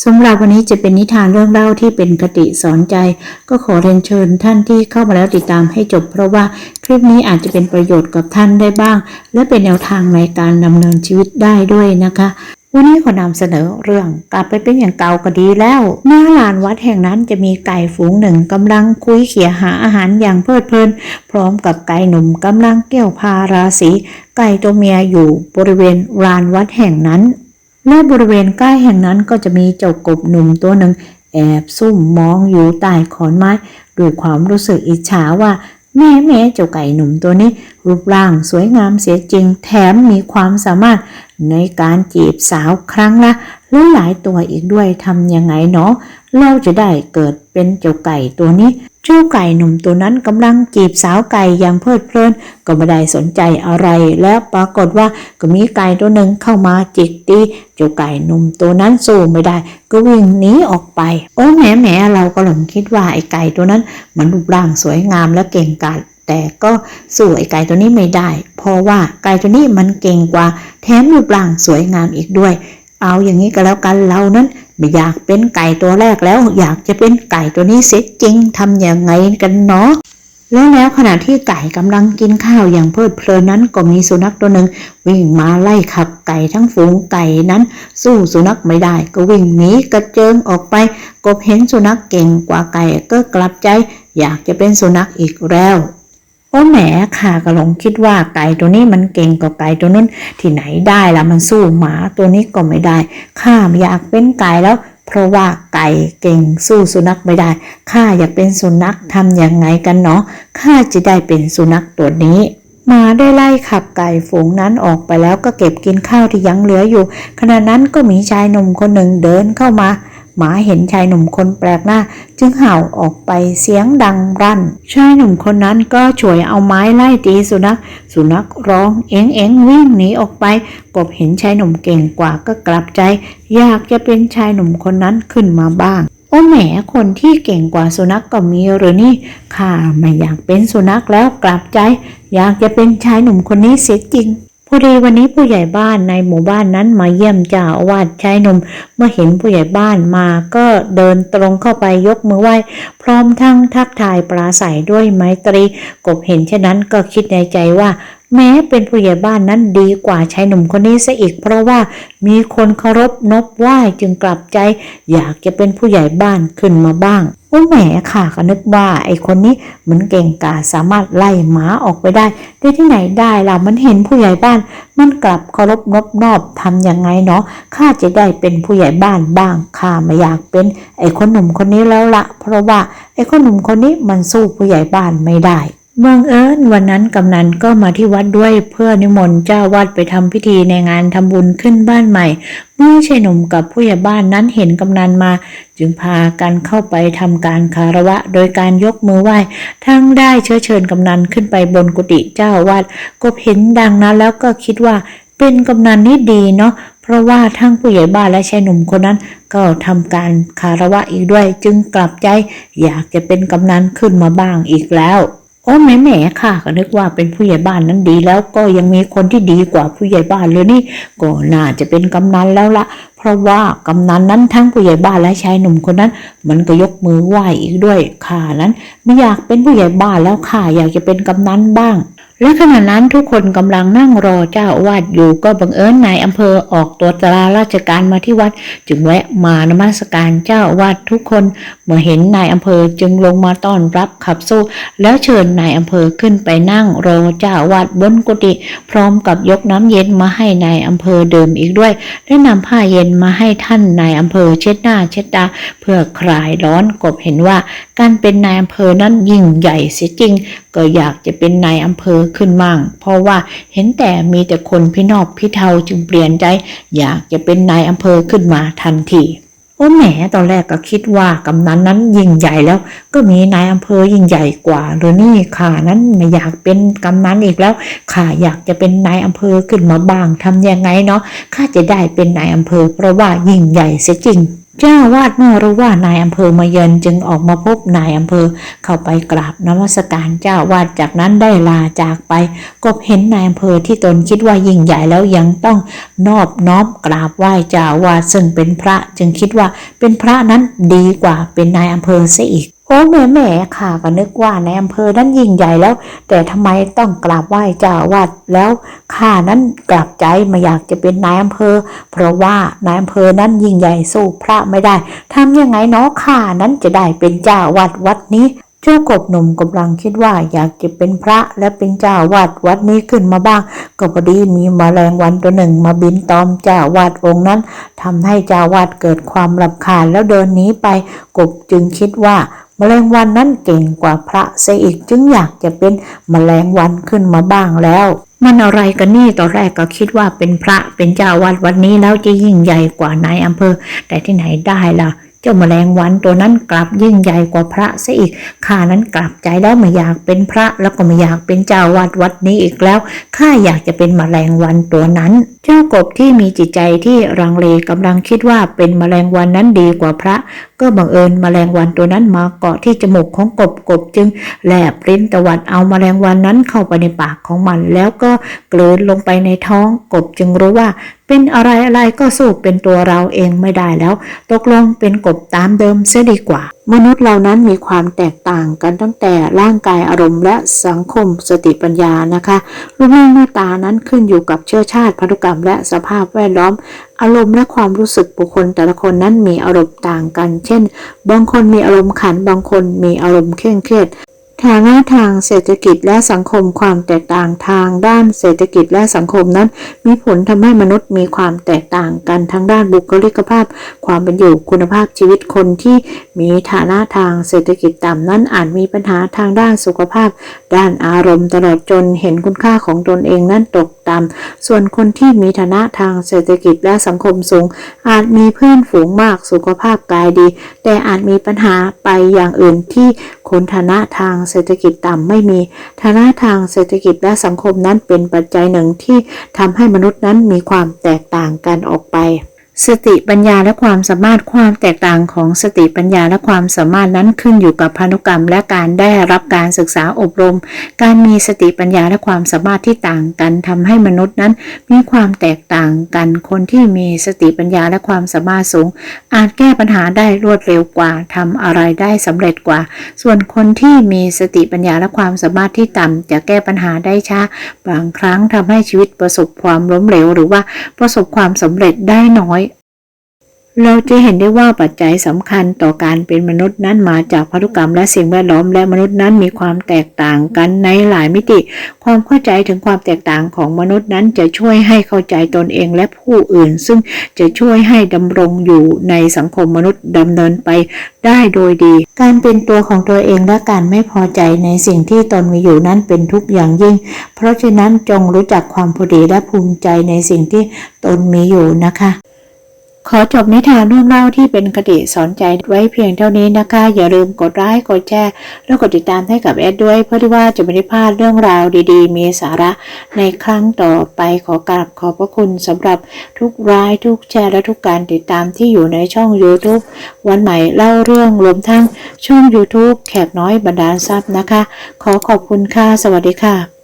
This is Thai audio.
สำหรับวันนี้จะเป็นนิทานเรื่องเล่าที่เป็นคติสอนใจ ก็ขอเรียนเชิญท่านที่เข้ามาแล้วติดตามให้จบ เพราะว่าคลิปนี้อาจจะเป็นประโยชน์กับท่านได้บ้าง และเป็นแนวทางในการดำเนินชีวิตได้ด้วยนะคะ วันนี้ขอนำเสนอเรื่องกลับไปเป็นอย่างเก่าก็ดีแล้วหน้าลานวัดแห่งนั้นจะมีไก่ฝูงหนึ่งกำลังคุยเขี่ยหาอาหารอย่างเพลิดเพลิน พร้อมกับไก่หนุ่มกำลังเกี่ยวพาราสีไก่ตัวเมียอยู่บริเวณลานวัดแห่งนั้น และบริเวณใกล้แห่งนั้นก็จะมีเจ้ากบหนุ่มตัวหนึ่ง แอบซุ่มมองอยู่ใต้ขอนไม้ ด้วยความรู้สึกอิจฉาว่า แม่แม่เจ้าไก่หนุ่มตัวนี้ รูปร่างสวยงามเสียจริง แถมมีความสามารถในการจีบสาวครั้งละหลายตัวอีกด้วยทำยังไงเนาะเราจะได้เกิดเป็นเจ้าไก่ตัวนี้ เจ้าไก่หนุ่มตัวนั้นกำลังจีบสาวไก่อย่างเพลิดเพลิน ก็ไม่ได้สนใจอะไร แล้วปรากฏว่าก็มีไก่ตัวหนึ่งเข้ามาจิกตีเจ้าไก่หนุ่มตัวนั้นสู้ไม่ได้ ก็วิ่งหนีออกไป โอ้แหมแหมเราก็หลงคิดว่าไอ้ไก่ตัวนั้น มันรูปร่างสวยงามและเก่งกาจแต่ก็สู้ไอ้ไก่ตัวนี้ไม่ได้ เพราะว่าไก่ตัวนี้มันเก่งกว่า แถมรูปร่างสวยงามอีกด้วย เอาอย่างนี้ก็แล้วกันเรานั้น ไม่อยากเป็นไก่ตัวแรกแล้ว อยากจะเป็นไก่ตัวนี้เสียจริงทำอย่างไงกันเนาะแล้วแล้วขณะที่ไก่กำลังกินข้าวอย่างเพลิดเพลินนั้นก็มีสุนัขตัวหนึ่งวิ่งมาไล่ขับไก่ทั้งฝูงไก่นั้น สู้สุนัขไม่ได้ ก็วิ่งหนีกระเจิงออกไป กบเห็นสุนัขเก่งกว่าไก่ก็กลับใจ อยากจะเป็นสุนัขอีกแล้ว โอ้แหมข้าก็หลงคิดว่าไก่ตัวนี้มันเก่งกว่าไก่ตัวนู้นที่ไหนได้ละมันสู้หมาตัวนี้ก็ไม่ได้ ข้ามอยากเป็นไก่แล้ว เพราะว่าไก่เก่งสู้สุนัขไม่ได้ ข้าอยากเป็นสุนัขทำยังไงกันเนาะข้าจะได้เป็นสุนัขตัวนี้หมาได้ไล่ขับไก่ฝูงนั้นออกไปแล้วก็เก็บกินข้าวที่ยังเหลืออยู่ ขณะนั้นก็มีชายหนุ่มคนหนึ่งเดินเข้ามา หมาเห็นชายหนุ่มคนแปลกหน้า จึงเห่าออกไปเสียงดังรั่น ชายหนุ่มคนนั้นก็ช่วยเอาไม้ไล่ตีสุนัข สุนัขร้องเอ็งเอ็งวิ่งหนีออกไป กบเห็นชายหนุ่มเก่งกว่าก็กลับใจ อยากจะเป็นชายหนุ่มคนนั้นขึ้นมาบ้างโอ้แหม คนที่เก่งกว่าสุนัขกก็มีหรือนี่ข้าไม่อยากเป็นสุนัขแล้วกลับใจ อยากจะเป็นชายหนุ่มคนนี้เสียจริง พอดีวันนี้ผู้ใหญ่บ้านในหมู่บ้านนั้นมาเยี่ยมเจ้าอาวาสชายหนุ่มเมื่อเห็นผู้ใหญ่บ้านมาก็เดินตรงเข้าไปยกมือไหว้ พร้อมทั้งทักทายปราศัยด้วยไมตรี กบเห็นเช่นนั้นก็คิดในใจว่า แม้เป็นผู้ใหญ่บ้านนั้นดีกว่าชายหนุ่มคนนี้ซะอีก เพราะว่ามีคนเคารพนบไหว้จึงกลับใจ อยากจะเป็นผู้ใหญ่บ้านขึ้นมาบ้างโอ้แหมค่ะก็นึกว่าไอ้คนนี้มันเก่งกาสามารถไล่หมาออกไปได้ได้ที่ไหนได้ล่ะมันเห็นผู้ใหญ่บ้าน มันกลับเคารพนบนอบทำยังไงเนาะข้าจะได้เป็นผู้ใหญ่บ้านบ้างข้าไม่อยากเป็น ไอ้คนหนุ่มคนนี้แล้วละเพราะว่าไอ้คนหนุ่มคนนี้มันสู้ผู้ใหญ่บ้านไม่ได้ บังเอิญวันนั้นกำนันก็มาที่วัดด้วยเพื่อนิมนต์เจ้าวัดไปทำพิธีในงานทำบุญขึ้นบ้านใหม่ เมื่อชายหนุ่มกับผู้ใหญ่บ้านนั้นเห็นกำนันมา จึงพากันเข้าไปทำการคารวะ โดยการยกมือไหว้ ทั้งได้เชื้อเชิญกำนันขึ้นไปบนกุฏิเจ้าวาดกบเห็นดังนั้นแล้วก็คิดว่าเป็นกำนันนี่ดีเนาะเพราะว่าทั้งผู้ใหญ่บ้านและชายหนุ่มคนนั้น ก็ทำการคารวะอีกด้วย จึงกลับใจ อยากจะเป็นกำนันขึ้นมาบ้างอีกแล้ว โอ้แม่แหม่ค่ะก็นึกว่าเป็นผู้ใหญ่บ้านนั้นดีแล้วก็ยังมีคนที่ดีกว่าผู้ใหญ่บ้านเลยนี่ก็น่าจะเป็นกำนันแล้วละเพราะว่ากำนันนั้นทั้งผู้ใหญ่บ้านและชายหนุ่มคนนั้น มันก็ยกมือไหว้อีกด้วยค่ะนั้น ไม่อยากเป็นผู้ใหญ่บ้านแล้วค่ะอยากจะเป็นกำนันบ้าง และขณะนั้นทุกคนกำลังนั่งรอเจ้าอาวาดอยู่ก็บังเอิญนายอำเภอออกตัวตราราชการมาที่วัด จึงแวะมานมัสการเจ้าอาวาดทุกคน เมื่อเห็นนายอำเภอจึงลงมาต้อนรับขับสู้ แล้วเชิญนายอำเภอขึ้นไปนั่งรอเจ้าอาวาดบนกุฏิพร้อมกับยกน้ำเย็นมาให้นายอำเภอดื่มอีกด้วยและนำผ้าเย็นมาให้ท่านนายอำเภอเช็ดหน้าเช็ดตาเพื่อคลายร้อนกบเห็นว่าการเป็นนายอำเภอนั้นยิ่งใหญ่เสียจริง ก็อยากจะเป็นนายอำเภอขึ้นมั่ง เพราะว่าเห็นแต่มีแต่คนพี่นอกพี่เทาจึงเปลี่ยนใจ อยากจะเป็นนายอำเภอขึ้นมาทันทีโอ้แหมตอนแรกก็คิดว่ากำนันนั้นยิ่งใหญ่แล้ว ก็มีนายอำเภอยิ่งใหญ่กว่าหรือนี่ข้านั้นไม่อยากเป็นกำนันอีกแล้วข้าอยากจะเป็นนายอำเภอขึ้นมาบ้างทำยังไงเนาะข้าจะได้เป็นนายอำเภอ เพราะว่ายิ่งใหญ่เสียจริง เจ้าวาดเมื่อรู้ว่านายอำเภอมาเยือนจึงออกมาพบนายอำเภอเข้าไปกราบนมัสการเจ้าวาดจากนั้นได้ลาจากไป กบเห็นนายอำเภอที่ตนคิดว่ายิ่งใหญ่แล้วยังต้องนอบน้อมกราบไหว้เจ้าอาวาดซึ่งเป็นพระจึงคิดว่าเป็นพระนั้นดีกว่าเป็นนายอำเภอเสียอีก โอ้แม่แม่ข้าก็นึกว่าในอำเภอนั้นยิ่งใหญ่แล้ว แต่ทำไมต้องกราบไหว้เจ้าวาดแล้วข้านั้นกลับใจไมาอยากจะเป็นนายอำเภอ เพราะว่านายอำเภอนั้นยิ่งใหญ่สู้พระไม่ได้ทำยังไงเนาะข้านั้นจะได้เป็นเจ้าวาดวัดนี้เจ้ากบหนุ่มกำลังคิดว่าอยากจะเป็นพระและเป็นเจ้าวาดวัดนี้ขึ้นมาบ้าง ก็พอดีมีมแมลงวันตัวหนึ่งมาบินตอมเจ้าวาดองค์นั้นทำให้เจ้าวาดเกิดความรำคาญแล้วเดินหนีไปกบจึงคิดว่า แมลงวันนั้นเก่งกว่าพระเสียอีกจึงอยากจะเป็นแมลงวันขึ้นมาบ้างแล้ว มันอะไรกันนี่ตอนแรกก็คิดว่าเป็นพระเป็นเจ้าวัดวัดนี้แล้วจะยิ่งใหญ่กว่านายอำเภอ แต่ที่ไหนได้ล่ะเจ้าแมลงวันตัวนั้นกลับยิ่งใหญ่กว่าพระซะอีก ข้านั้นกลับใจแล้วไม่อยากเป็นพระแล้วก็ไม่อยากเป็นเจ้าอาวัดวัดนี้อีกแล้ว ข้าอยากจะเป็นแมลงวันตัวนั้น เจ้ากบที่มีจิตใจที่รังเลกำลังคิดว่าเป็นแมลงวันนั้นดีกว่าพระ ก็บังเอิญแมลงวันตัวนั้นมาเกาะที่จมูกของกบกบจึงแลบลิ้นตวัดเอาแมลงวันนั้นเข้าไปในปากของมัน แล้วก็กลืนลงไปในท้องกบจึงรู้ว่าเป็นอะไรอะไรก็สู้เป็นตัวเราเองไม่ได้แล้ว ตกลงเป็นกบตามเดิมเสียดีกว่ามนุษย์เหล่านั้นมีความแตกต่างกันตั้งแต่ร่างกายอารมณ์และสังคมสติปัญญานะคะรูปร่างหน้าตานั้นขึ้นอยู่กับเชื้อชาติพันธุกรรมและสภาพแวดล้อม อารมณ์และความรู้สึกบุคคลแต่ละคนนั้นมีอารมณ์ต่างกัน เช่น บางคนมีอารมณ์ขันบางคนมีอารมณ์เคร่งเครียด ฐานะทางเศรษฐกิจและสังคมความแตกต่างทางด้านเศรษฐกิจและสังคมนั้น มีผลทำให้มนุษย์มีความแตกต่างกันทั้งด้านบุคลิกภาพ ความเป็นอยู่คุณภาพชีวิตคนที่มีฐานะทางเศรษฐกิจต่ำนั้นอาจมีปัญหาทางด้านสุขภาพ ด้านอารมณ์ตลอดจนเห็นคุณค่าของตนเองนั้นตกต่ำ ส่วนคนที่มีฐานะทางเศรษฐกิจและสังคมสูง อาจมีเพื่อนฝูงมากสุขภาพกายดี แต่อาจมีปัญหาไปอย่างอื่นที่คนฐานะทางเศรษฐกิจต่ำไม่มี ฐานะทางเศรษฐกิจและสังคมนั้นเป็นปัจจัยหนึ่งที่ทำให้มนุษย์นั้นมีความแตกต่างกันออกไป สติปัญญาและความสามารถความแตกต่างของสติปัญญาและความสามารถนั้นขึ้นอยู่กับพันธุกรรม และการได้รับการศึกษาอบรม การมีสติปัญญาและความสามารถที่ต่างกันทำให้มนุษย์นั้น มีความแตกต่างกัน คนที่มีสติปัญญาและความสามารถสูง อาจแก้ปัญหาได้รวดเร็วกว่าทำอะไรได้สำเร็จกว่า ส่วนคนที่มีสติปัญญาและความสามารถที่ต่ำจะแก้ปัญหาได้ช้าบางครั้งทำให้ชีวิตประสบความล้มเหลว หรือว่าประสบความสำเร็จได้น้อย เราจะเห็นได้ว่าปัจจัยสำคัญต่อการเป็นมนุษย์นั้นมาจากพันธุกรรมและสิ่งแวดล้อมและมนุษย์นั้นมีความแตกต่างกันในหลายมิติ ความเข้าใจถึงความแตกต่างของมนุษย์นั้นจะช่วยให้เข้าใจตนเองและผู้อื่น ซึ่งจะช่วยให้ดำรงอยู่ในสังคมมนุษย์ดำเนินไปได้โดยดี การเป็นตัวของตัวเองและการไม่พอใจในสิ่งที่ตนมีอยู่นั้นเป็นทุกอย่างยิ่ง เพราะฉะนั้นจงรู้จักความพอดีและภูมิใจในสิ่งที่ตนมีอยู่นะคะ ขอจบนิทานเรื่องเล่าที่เป็นคติสอนใจไว้เพียงเท่านี้นะคะ อย่าลืมกดไลค์กดแชร์แล้วกดติดตามให้กับแอดด้วย เพื่อที่ว่าจะไม่ได้พลาดเรื่องราวดีๆ มีสาระในครั้งต่อไปขอกราบขอบพระคุณสำหรับทุกไลค์ทุกแชร์และทุกการติดตามที่อยู่ในช่อง YouTube วันใหม่เล่าเรื่องรวมทั้งช่อง YouTube แขกน้อยบรรดาลทรัพย์นะคะ ขอขอบคุณค่ะสวัสดีค่ะ